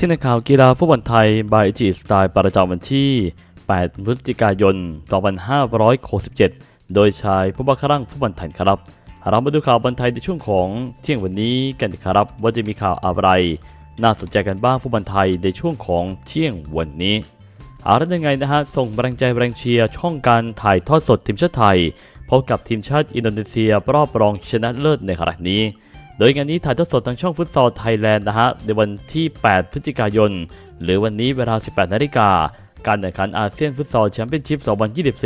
ที่ในข่าวกีฬาฟุตบอลไทยบายจีสไตล์ประจำวันที่ 8 พฤศจิกายน 2567 โดยชายผู้บังคับร่างฟุตบอลไทยครับ เรามาดูข่าวบอลไทยในช่วงของเที่ยงวันนี้กันครับ ว่าจะมีข่าวอะไร น่าสนใจกันบ้างฟุตบอลไทยในช่วงของเที่ยงวันนี้เอาละยังไงนะฮะ ส่งแรงใจแรงเชียร์ช่องการถ่ายทอดสดทีมชาติไทยพบกับทีมชาติอินโดนีเซียรอบรองชนะเลิศในขณะนี้ โดยงานนี้ถ่ายทอดสดทางช่องฟุตซอลไทยแลนด์นะฮะในวันที่ 8 พฤศจิกายน หรือวันนี้เวลา 18 นาฬิกา การแข่งขันอาเซียนฟุตซอลแชมเปี้ยนชิพ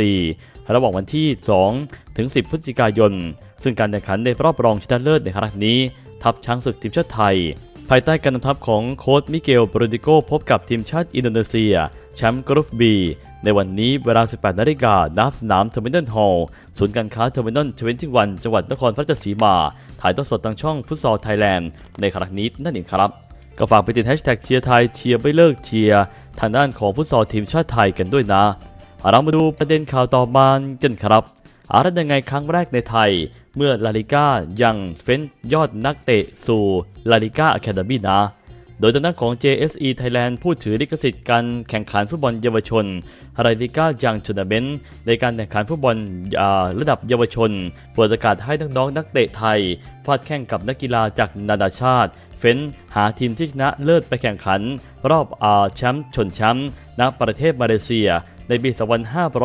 2024 ระหว่างวันที่ 2 ถึง 10 พฤศจิกายน ซึ่งการแข่งขันในรอบรองชนะเลิศในครั้งนี้ ทัพช้างศึกทีมชาติไทย ภายใต้การนำทัพของโค้ชมิเกลโปรติโกพบกับทีมชาติอินโดนีเซียแชมป์กรุ๊ป B ในวันนี้เวลา 18 นาฬิกาณสนามเทอร์มินอลฮอลล์ศูนย์การค้าเทอร์มินอลเทเวนตี้วันจังหวัดนครราชสีมา ถ่ายทอดสดทางช่องฟุตซอลไทยแลนด์ในครั้งนี้นั่นเองครับ ก็ฝากไปติดแฮชแท็กเชียร์ไทยเชียร์ไม่เลิกเชียร์ทางด้านของฟุตซอลทีมชาติไทยกันด้วยนะเรามาดูประเด็นข่าวต่อมากันครับอะไรยังไงครั้งแรกในไทย เมื่อลาลิก้ายังเฟ้นยอดนักเตะสู่ลาลิก้าอะคาเดมี่นะ โดยทางด้านของ JSE Thailand ผู้ถือลิขสิทธิ์การแข่งขันฟุตบอลเยาวชน ลาลิก้ายังทัวร์นาเมนต์ในการแข่งขันฟุตบอลระดับเยาวชนเปิดโอกาสให้น้องๆนักเตะไทยฟาดแข่งกับนักกีฬาจากนานาชาติ เฟ้นหาทีมที่ชนะเลิศไปแข่งขัน รอบอาแชมป์ชนแชมป์ณประเทศมาเลเซียในปี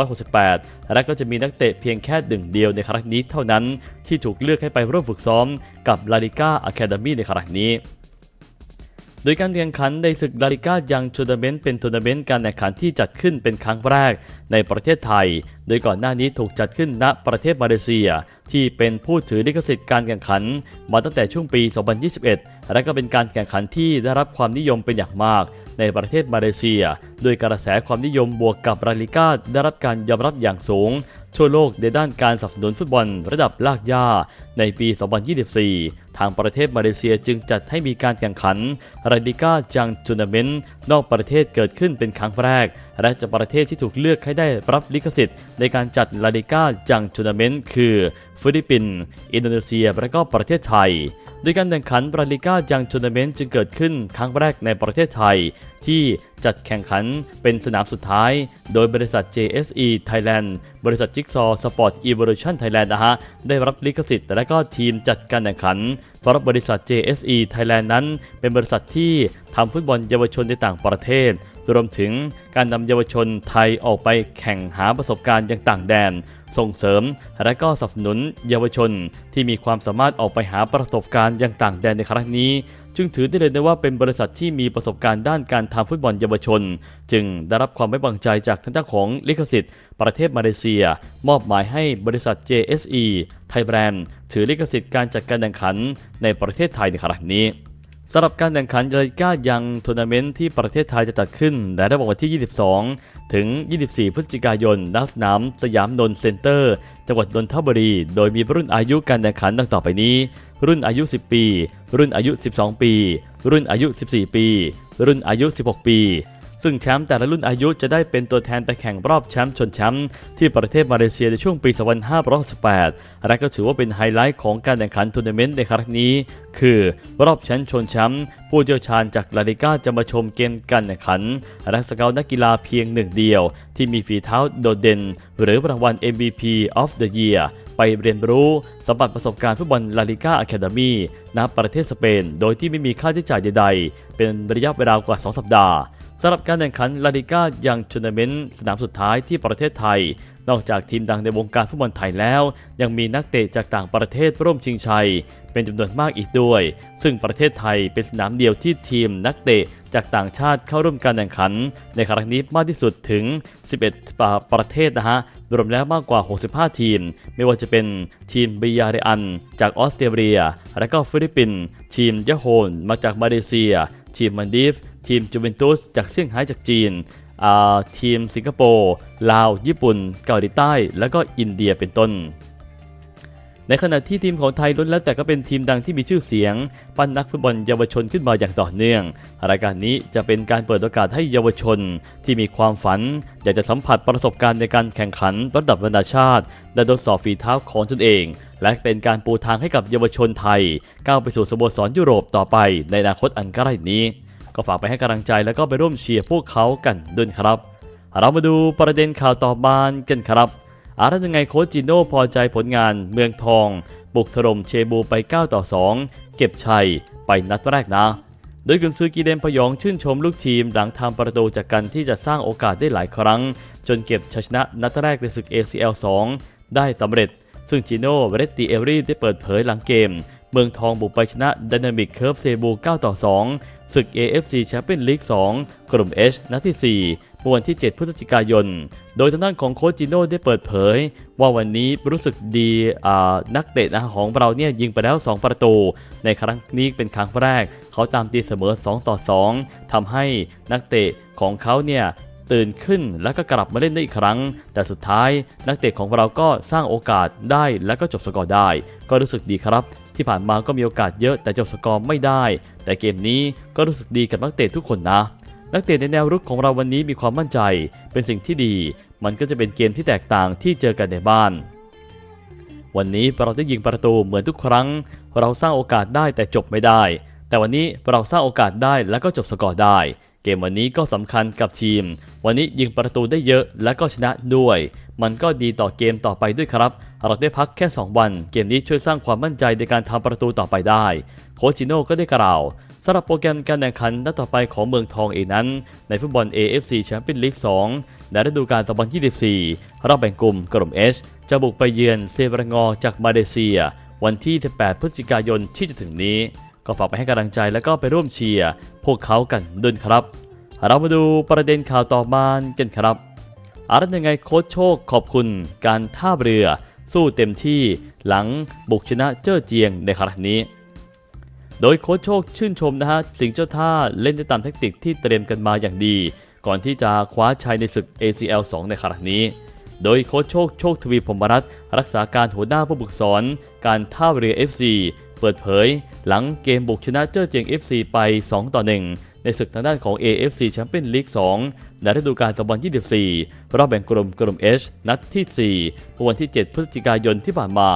2568 และก็จะมีนักเตะเพียงแค่หนึ่งเดียวในครั้งนี้เท่านั้น ที่ถูกเลือกให้ไปร่วมฝึกซ้อมกับลาลิก้าอะคาเดมี่ในครั้งนี้ โดยการแข่งขันในศึกลาลิก้ายังทัวร์นาเมนต์เป็นทัวร์นาเมนต์การแข่งขันที่จัดขึ้นเป็นครั้งแรกในประเทศไทย โดยก่อนหน้านี้ถูกจัดขึ้นณประเทศมาเลเซีย ที่เป็นผู้ถือลิขสิทธิ์การแข่งขัน มาตั้งแต่ช่วงปี 2021 และก็เป็นการแข่งขันที่ได้รับความนิยมเป็นอย่างมากในประเทศมาเลเซีย โดยกระแสความนิยมบวกกับลาลิก้าได้รับการยอมรับอย่างสูง ทั่วโลกในด้านการสนับสนุนฟุตบอลระดับลากย่าในปี 2024 ทางประเทศมาเลเซียจึงจัดให้มีการแข่งขันลาดิก้าจังจูนาเมนต์นอกประเทศเกิดขึ้นเป็นครั้งแรก และจะประเทศที่ถูกเลือกให้ได้รับลิขสิทธิ์ ในการจัดลาดิก้าจังจูนาเมนต์คือฟิลิปปินส์อินโดนีเซียและก็ประเทศไทย โดยการแข่งขันบราลิก้ายังทัวร์นาเมนต์จึงเกิดขึ้นครั้งแรกในประเทศไทย ที่จัดแข่งขันเป็นสนามสุดท้าย โดยบริษัท JSE Thailand บริษัท Jigsaw Sport Evolution Thailand นะฮะได้รับลิขสิทธิ์และก็ทีมจัดการแข่งขันเพราะบริษัท JSE Thailand นั้น เป็นบริษัทที่ทำฟุตบอลเยาวชนในต่างประเทศ รวมถึงการนำเยาวชนไทยออกไปแข่งหาประสบการณ์ยังต่างแดน ส่งเสริม และก็สนับสนุนเยาวชน ที่มีความสามารถออกไปหาประสบการณ์ยังต่างแดนในครั้งนี้ จึงถือได้เลยนะว่าเป็นบริษัทที่มีประสบการณ์ด้านการทำฟุตบอลเยาวชน จึงได้รับความไว้วางใจจากทางด้านของลิขสิทธิ์ ประเทศมาเลเซีย มอบหมายให้บริษัท JSE ไทยแบรนด์ถือลิขสิทธิ์การจัดการแข่งขันในประเทศไทยในครั้งนี้ สำหรับการแข่งขันยาลิก้ายังทัวร์นาเมนต์ที่ประเทศไทยจะจัดขึ้นในระหว่างวันที่ 22 ถึง 24 พฤศจิกายนณสนามสยามนนท์เซ็นเตอร์ จังหวัดนนทบุรี โดยมีรุ่นอายุการแข่งขันดังต่อไปนี้ รุ่นอายุ 10 ปี รุ่นอายุ 12 ปี รุ่นอายุ 14 ปี รุ่นอายุ 16 ปี ซึ่งแชมป์แต่ละรุ่นอายุจะได้เป็นตัวแทนไปแข่งรอบแชมป์ชนแชมป์ที่ประเทศมาเลเซียในช่วงปี 2568 และก็ถือว่าเป็นไฮไลท์ของการแข่งขันทัวร์นาเมนต์ในครั้งนี้ คือรอบแชมป์ชนแชมป์ผู้เชี่ยวชาญจากลาลิก้าจะมาชมเกมการแข่งขัน และสเกลนักกีฬาเพียงหนึ่งเดียว ที่มีฝีเท้าโดดเด่น หรือรางวัล MVP of the Year ไปเรียนรู้สัมผัสประสบการณ์ฟุตบอลลาลิก้าอะคาเดมีณประเทศสเปน โดยที่ไม่มีค่าใช้จ่ายใดๆ เป็นระยะเวลากว่า 2 สัปดาห์ สำหรับการแข่งขันลาลิก้ายังทัวร์นาเมนต์สนามสุดท้ายที่ประเทศไทย นอกจากทีมดังในวงการฟุตบอลไทยแล้ว ยังมีนักเตะจากต่างประเทศร่วมชิงชัย เป็นจำนวนมากอีกด้วย ซึ่งประเทศไทยเป็นสนามเดียวที่ทีมนักเตะจากต่างชาติเข้าร่วมการแข่งขัน ในครั้งนี้มากที่สุดถึง 11 ประประเทศนะฮะ รวมแล้วมากกว่า 65 ทีม ไม่ว่าจะเป็นทีมบิยาเรอัน จากออสเตรเลีย และก็ฟิลิปปินส์ ทีมยะโฮนมาจากมาเลเซีย ทีมมันดีฟ ทีมจูเวนตุสจากเซี่ยงไฮ้จากจีนทีมสิงคโปร์ลาว ญี่ปุ่น เกาหลีใต้ และก็อินเดียเป็นต้น ในขณะที่ทีมของไทยล้นแล้วแต่ก็เป็นทีมดังที่มีชื่อเสียง ปั้นนักฟุตบอลเยาวชนขึ้นมาอย่างต่อเนื่อง รายการนี้จะเป็นการเปิดโอกาสให้เยาวชน ที่มีความฝัน อยากจะสัมผัสประสบการณ์ในการแข่งขันระดับนานาชาติและทดสอบฝีเท้าของตนเอง และเป็นการปูทางให้กับเยาวชนไทย ก้าวไปสู่สโมสรยุโรปต่อไปในอนาคตอันใกล้นี้ ก็ฝากไปให้กำลังใจแล้วก็ไปร่วมเชียร์พวกเขากันด้วยครับ เรามาดูประเด็นข่าวต่อบานกันครับอาร์ตยังไงโค้ชจิโน่พอใจผลงานเมืองทอง บุกถล่มเชบูไป 9 ต่อ 2 เก็บชัยไปนัดแรกนะ โดยกุนซือกีเดนพยองชื่นชมลูกทีมหลังทำประตูจากการที่จะสร้างโอกาสได้หลายครั้ง จนเก็บชัยชนะนัดแรกในศึก ACL 2 ได้สำเร็จ ซึ่งจิโน่เรตติเอรี่ได้เปิดเผยหลังเกม เมืองทองบุกไปชนะดินามิกเคิร์ฟเซบู 9 ต่อ 2 ศึก AFC แชมเปี้ยนลีก2กลุ่ม H นัดที่ 4เมื่อวันที่ 7 พฤศจิกายน โดยทางด้านของโค้ชจิโน่ได้เปิดเผย ว่าวันนี้รู้สึกดีนักเตะนะของเราเนี่ยยิงไปแล้ว 2 ประตู ในครั้งนี้เป็นครั้งแรก เขาตามตีเสมอ 2 ต่อ 2ทำให้นักเตะของเขาเนี่ยตื่นขึ้นแล้วก็กลับมาเล่นได้อีกครั้ง แต่สุดท้ายนักเตะของเราก็สร้างโอกาสได้แล้วก็จบสกอร์ได้ ก็รู้สึกดีครับ ที่ผ่านมาก็มีโอกาสเยอะแต่จบสกอร์ไม่ได้ แต่เกมนี้ก็รู้สึกดีกับนักเตะทุกคนนะ นักเตะในแนวรุกของเราวันนี้มีความมั่นใจ เป็นสิ่งที่ดี มันก็จะเป็นเกมที่แตกต่างที่เจอกันในบ้าน วันนี้เราได้ยิงประตูเหมือนทุกครั้ง เราสร้างโอกาสได้แต่จบไม่ได้ แต่วันนี้เราสร้างโอกาสได้แล้วก็จบสกอร์ได้เกมวันนี้ก็สำคัญกับทีม วันนี้ยิงประตูได้เยอะและก็ชนะด้วย มันก็ดีต่อเกมต่อไปด้วยครับ เราได้พักแค่ 2 วัน เกมนี้ช่วยสร้างความมั่นใจในการทำประตูต่อไปได้ โคชจิโน่ก็ได้กล่าวสำหรับโปรแกรมการแข่งขันนัดต่อไปของเมืองทองเองนั้น ในฟุตบอล AFC แชมเปี้ยนลีก2ในฤดูกาล2024รอบแบ่งกลุ่มกลุ่ม H จะบุกไปเยือนเซบรงอจากมาเลเซีย วันที่ 18 พฤศจิกายนที่จะถึงนี้ ก็ฝากไปให้กำลังใจแล้วก็ไปร่วมเชียร์พวกเขากันด้วยครับ เรามาดูประเด็นข่าวต่อมากันครับอาร์ตยังไงโค้ชโชคขอบคุณการท่าเรือ สู้เต็มที่หลังบุกชนะเจ้อเจียงในครั้งนี้ โดยโค้ชโชคชื่นชมนะฮะสิงเจ้าท่าเล่นได้ตามแทคติกที่เตรียมกันมาอย่างดี ก่อนที่จะคว้าชัยในศึก ACL 2 ในครั้งนี้ โดยโค้ชโชคโชคทวีพรมรัตน์รักษาการหัวหน้าผู้ฝึกสอน การท่าเรือ FC เปิดเผย หลังเกมบุกชนะเจ้อเจียง FC ไป 2 ต่อ 1 ในศึกทางด้านของ AFC แชมเปี้ยนลีก2ในฤดูกาล2024 รอบแบ่งกลุ่มกลุ่ม H นัดที่ 4 วันที่ 7 พฤศจิกายนที่ผ่านมา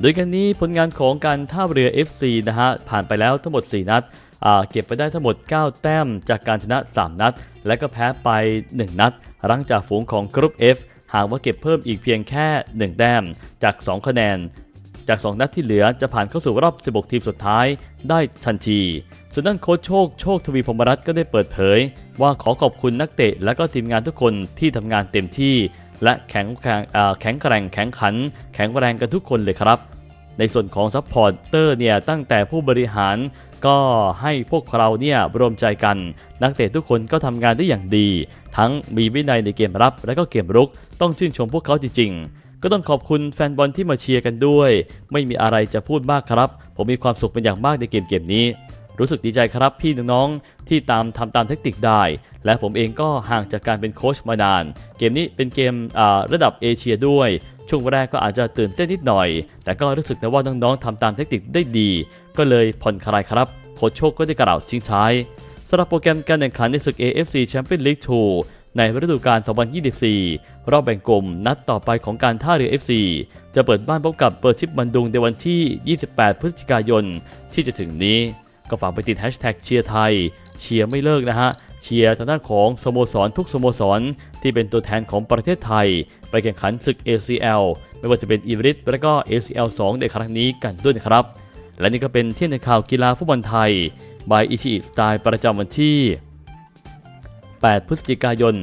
โดยกันนี้ผลงานของการท่าเรือ FC นะฮะ ผ่านไปแล้วทั้งหมด 4 นัดเก็บไปได้ทั้งหมด 9 แต้มจากการชนะ 3 นัด และก็แพ้ไป 1 นัดหลังจากฝูงของกรุ๊ป F หากว่าเก็บเพิ่มอีกเพียงแค่ 1 แต้มจาก 2 คะแนน จาก 2 นัดที่เหลือจะผ่านเข้าสู่รอบ 16 ทีมสุดท้ายได้ทันที ส่วนด้านโค้ชโชคโชคทวีพรมรัตน์ก็ได้เปิดเผย ว่าขอขอบคุณนักเตะและก็ทีมงานทุกคนที่ทำงานเต็มที่ และแข็งแกร่งแข็งแกร่งแข็งขัน แข็งแรงกันทุกคนเลยครับ ในส่วนของซัพพอร์ตเตอร์เนี่ยตั้งแต่ผู้บริหารก็ให้พวกเราเนี่ยรวมใจกัน นักเตะทุกคนก็ทำงานได้อย่างดี ทั้งมีวินัยในเกมรับและก็เกมรุก ต้องชื่นชมพวกเขาจริงๆ ก็ต้องขอบคุณแฟนบอลที่มาเชียร์กันด้วย ไม่มีอะไรจะพูดมากครับ ผมมีความสุขเป็นอย่างมากในเกมเกมนี้ รู้สึกดีใจครับพี่น้องๆที่ตามทำตามเทคนิคได้ และผมเองก็ห่างจากการเป็นโค้ชมานาน เกมนี้เป็นเกมระดับเอเชียด้วย ช่วงแรกก็อาจจะตื่นเต้นนิดหน่อย แต่ก็รู้สึกนะว่าน้องๆทำตามเทคนิคได้ดี ก็เลยผ่อนคลายครับโค้ชโชคก็ได้กล่าวทิ้งท้ายสำหรับโปรแกรมการแข่งขันในศึก AFC Champions League 2 ในฤดูกาล 2024 รอบแบ่งกลุ่มนัดต่อไปของการท่าเรือ FC จะเปิดบ้านพบกับเปิดชิปบันดุงในวันที่ 28 พฤศจิกายนที่จะถึงนี้ ก็ฝากไปติดแฮชแท็กเชียร์ไทย เชียร์ไม่เลิกนะฮะ เชียร์ทางด้านของสโมสรทุกสโมสร ที่เป็นตัวแทนของประเทศไทย ไปแข่งขันศึก ACL ไม่ว่าจะเป็นอีวริสและก็ ACL 2 ในครั้งนี้กันด้วยนะครับ และนี่ก็เป็นเที่ยงในข่าวกีฬาฟุตบอลไทยบายอิชิสไตล์ประจำวันที่ 8 พฤศจิกายน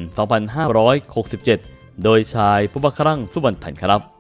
2567 โดยชายผู้บัครั่งสุวรรณถันครับ